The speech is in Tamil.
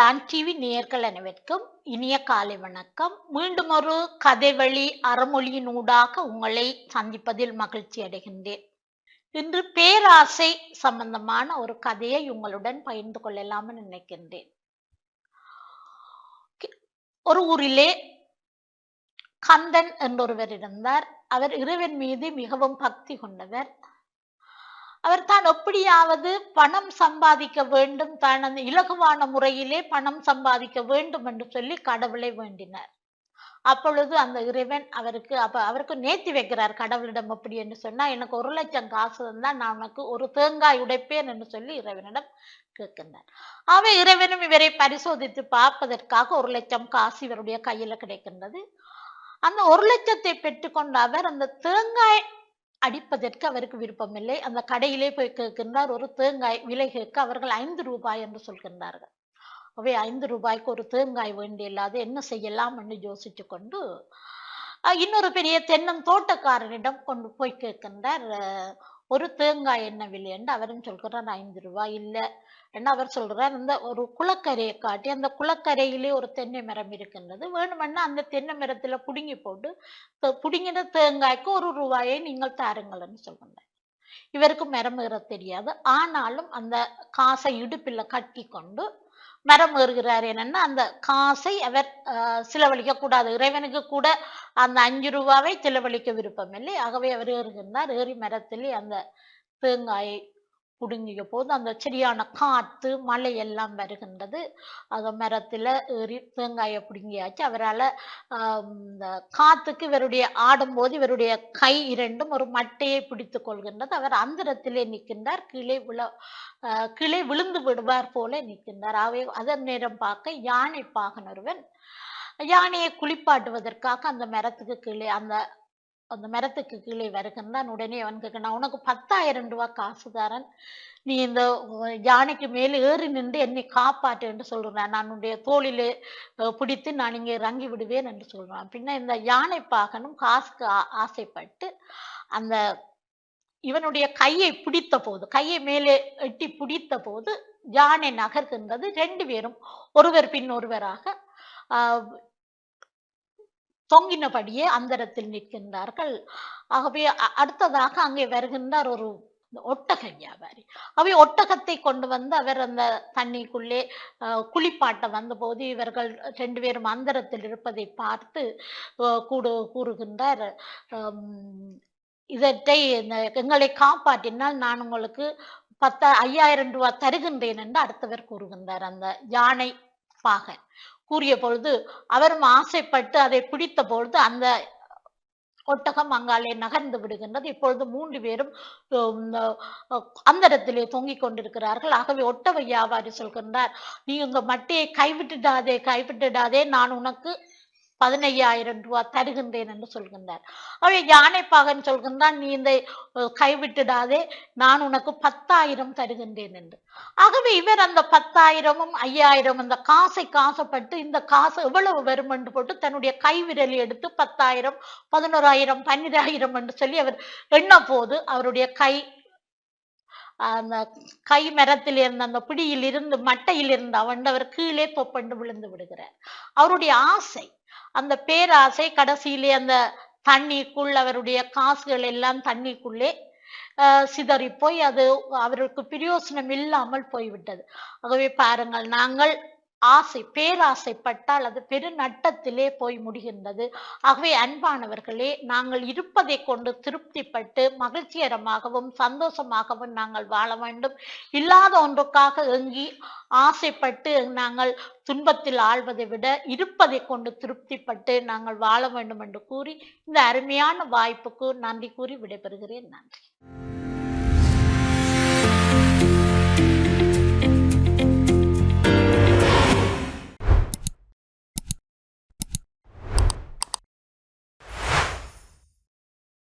டான் டிவி நேர்கள் அனைவருக்கும் இனிய காலை வணக்கம். மீண்டும் ஒரு கதைவழி அறமொழியின் ஊடாக உங்களை சந்திப்பதில் மகிழ்ச்சி அடைகின்றேன். இன்று பேராசை சம்பந்தமான ஒரு கதையை உங்களுடன் பகிர்ந்து கொள்ளலாம்னு நினைக்கின்றேன். ஒரு ஊரிலே கந்தன் என்றொருவர் இருந்தார். அவர் இறைவன் மீது மிகவும் பக்தி கொண்டவர். அவர் தான் எப்படியாவது பணம் சம்பாதிக்க வேண்டும் தான் அந்த இலகுவான முறையிலே பணம் சம்பாதிக்க வேண்டும் என்று சொல்லி கடவுளை வேண்டினார். அப்பொழுது அந்த இறைவன் அவருக்கு அப்ப அவருக்கு நேர்த்தி வைக்கிறார் கடவுளிடம் அப்படி என்று சொன்னா எனக்கு ஒரு லட்சம் காசு இருந்தால் நான் உனக்கு ஒரு தேங்காய் உடைப்பேன் என்று சொல்லி இறைவனிடம் கேட்கின்றார். அவை இறைவனும் இவரை பரிசோதித்து பார்ப்பதற்காக ஒரு லட்சம் காசு இவருடைய கையில கிடைக்கின்றது. அந்த ஒரு லட்சத்தை பெற்றுக்கொண்ட அவர் அந்த தேங்காய் அடிப்பதற்கு அவருக்கு விருப்பமில்லை. அந்த கடையிலே போய் கேட்கின்றார் ஒரு தேங்காய் விலை கேட்க அவர்கள் ஐந்து ரூபாய் என்று சொல்கின்றார்கள். அவை ஐந்து ரூபாய்க்கு ஒரு தேங்காய் வேண்டியில்லாது என்ன செய்யலாம்? என்று யோசித்து கொண்டு இன்னொரு பெரிய தென்னம் தோட்டக்காரனிடம் கொண்டு போய் கேட்கின்றார். ஒரு தேங்காய் என்ன விலை என்று அவரும் சொல்கிறார் ஐந்து ரூபாய் இல்லை என்ன அவர் சொல்கிறார். இந்த ஒரு குளக்கரையை காட்டி அந்த குளக்கரையிலே ஒரு தென்னை மரம் இருக்கின்றது. வேணுமென்னா அந்த தென்னை மரத்தில் பிடுங்கி போட்டு பிடுங்கின தேங்காய்க்கு ஒரு ரூபாயை நீங்கள் தாருங்கள்னு சொல்கிறேன் இவருக்கு மரம் ஏற தெரியாது. ஆனாலும் அந்த காசை இடுப்பில் கட்டி கொண்டு மரம் ஏறுகிறார் என்னன்னா அந்த காசை அவர் செலவழிக்க கூடாது இறைவனுக்கு கூட அந்த அஞ்சு ரூபாவை செலவழிக்க விருப்பமில்லை ஆகவே அவர் ஏறுகின்றார். ஏறி மரத்திலே அந்த தேங்காயை பிடுங்கிய போது அந்த சரியான காற்று மழை எல்லாம் வருகின்றது. அந்த மரத்தில் ஏறி தேங்காயை பிடுங்கியாச்சு. அவரால் இந்த காற்றுக்கு இவருடைய ஆடும்போது இவருடைய கை இரண்டும் ஒரு மட்டையை பிடித்து கொள்கின்றது. அவர் அந்தரத்திலே நிற்கின்றார். கீழே விழ கிளை கீழே விழுந்து விடுவார் போல நிற்கின்றார். அவை அதன் நேரம் பார்க்க யானை பாகன் ஒருவன் யானையை குளிப்பாட்டுவதற்காக அந்த மரத்துக்கு கீழே அந்த அந்த மரத்துக்கு கீழே வருகின்றான். உடனே அவன் கேட்கணும் உனக்கு பத்தாயிரம் ரூபாய் காசு தரேன் நீ இந்த யானைக்கு மேலே ஏறி நின்று என்னை காப்பாற்று என்று சொல்கிறேன் நான் உன்னுடைய தோளிலே பிடித்து நான் இங்கே இறங்கி விடுவேன் என்று சொல்கிறான் பின்ன இந்த யானை பாகனும் காசுக்கு ஆ- ஆசைப்பட்டு அந்த இவனுடைய கையை பிடித்த போது கையை மேலே எட்டி பிடித்த போது யானை நகர்கின்றது. ரெண்டு பேரும் ஒருவர் பின் ஒருவராக தொங்கினபடியே அந்தரத்தில் நிற்கின்றார்கள். ஆகவே அடுத்ததாக அங்கே வருகின்றார் ஒரு ஒட்டக வியாபாரி. அவை ஒட்டகத்தை கொண்டு வந்து அவர் அந்த தண்ணிக்குள்ளே குளிப்பாட்ட வந்தபோது இவர்கள் ரெண்டு பேரும் அந்தரத்தில் இருப்பதை பார்த்து கூடு கூறுகின்றார் இதற்றை எங்களை காப்பாற்றினால் நான் உங்களுக்கு பத்த ஐயாயிரம் ரூபாய் தருகின்றேன் என்று அடுத்தவர் கூறுகின்றார். அந்த யானை பாகன். கூறிய பொழுது அவரும் ஆசைப்பட்டு அதை பிடித்த பொழுது அந்த ஒட்டகம் அங்காலே நகர்ந்து விடுகின்றது. இப்பொழுது மூன்று பேரும் அந்தரத்திலே தொங்கிக் கொண்டிருக்கிறார்கள். ஆகவே ஒட்டவை வியாபாரி சொல்கின்றார் நீ உங்க மட்டையை கைவிட்டுடாதே கைவிட்டுடாதே நான் உனக்கு பதினையாயிரம் ரூபாய் தருகின்றேன் என்று சொல்கின்றார். அவை யானை பாகன் சொல்கின்றான் நீ இந்த கைவிட்டுடாதே நான் உனக்கு பத்தாயிரம் தருகின்றேன் என்று. ஆகவே இவர் அந்த பத்தாயிரமும் ஐயாயிரம் அந்த காசை காசப்பட்டு இந்த காசு எவ்வளவு வரும் என்று போட்டு தன்னுடைய கைவிரலி எடுத்து பத்தாயிரம் பதினோராயிரம் பன்னிராயிரம் என்று சொல்லி அவர் எண்ண போது அவருடைய கை அந்த கை மரத்தில் இருந்த அந்த பிடியில் இருந்து மட்டையில் இருந்து அவண்டவர் கீழே தொப்பண்டு விழுந்து விடுகிறார். அவருடைய ஆசை அந்த பேராசை கடைசியிலே அந்த தண்ணிக்குள் அவருடைய காசுகள் எல்லாம் தண்ணிக்குள்ளே சிதறி போய் அது அவருக்கு பிரயோசனம் இல்லாமல் போய்விட்டது. ஆகவே பாருங்கள் நாங்கள் ஆசை பேராசைப்பட்டால் அது பெருநட்டத்திலே போய் முடிகின்றது. ஆகவே அன்பானவர்களே நாங்கள் இருப்பதை கொண்டு திருப்திப்பட்டு மகிழ்ச்சிகரமாகவும் சந்தோஷமாகவும் நாங்கள் வாழ வேண்டும். இல்லாத ஒன்றுக்காக எங்கி ஆசைப்பட்டு நாங்கள் துன்பத்தில் ஆழ்வதை விட இருப்பதை கொண்டு திருப்திப்பட்டு நாங்கள் வாழ வேண்டும் என்று கூறி இந்த அருமையான வாய்ப்புக்கு நன்றி கூறி விடைபெறுகிறேன். நன்றி.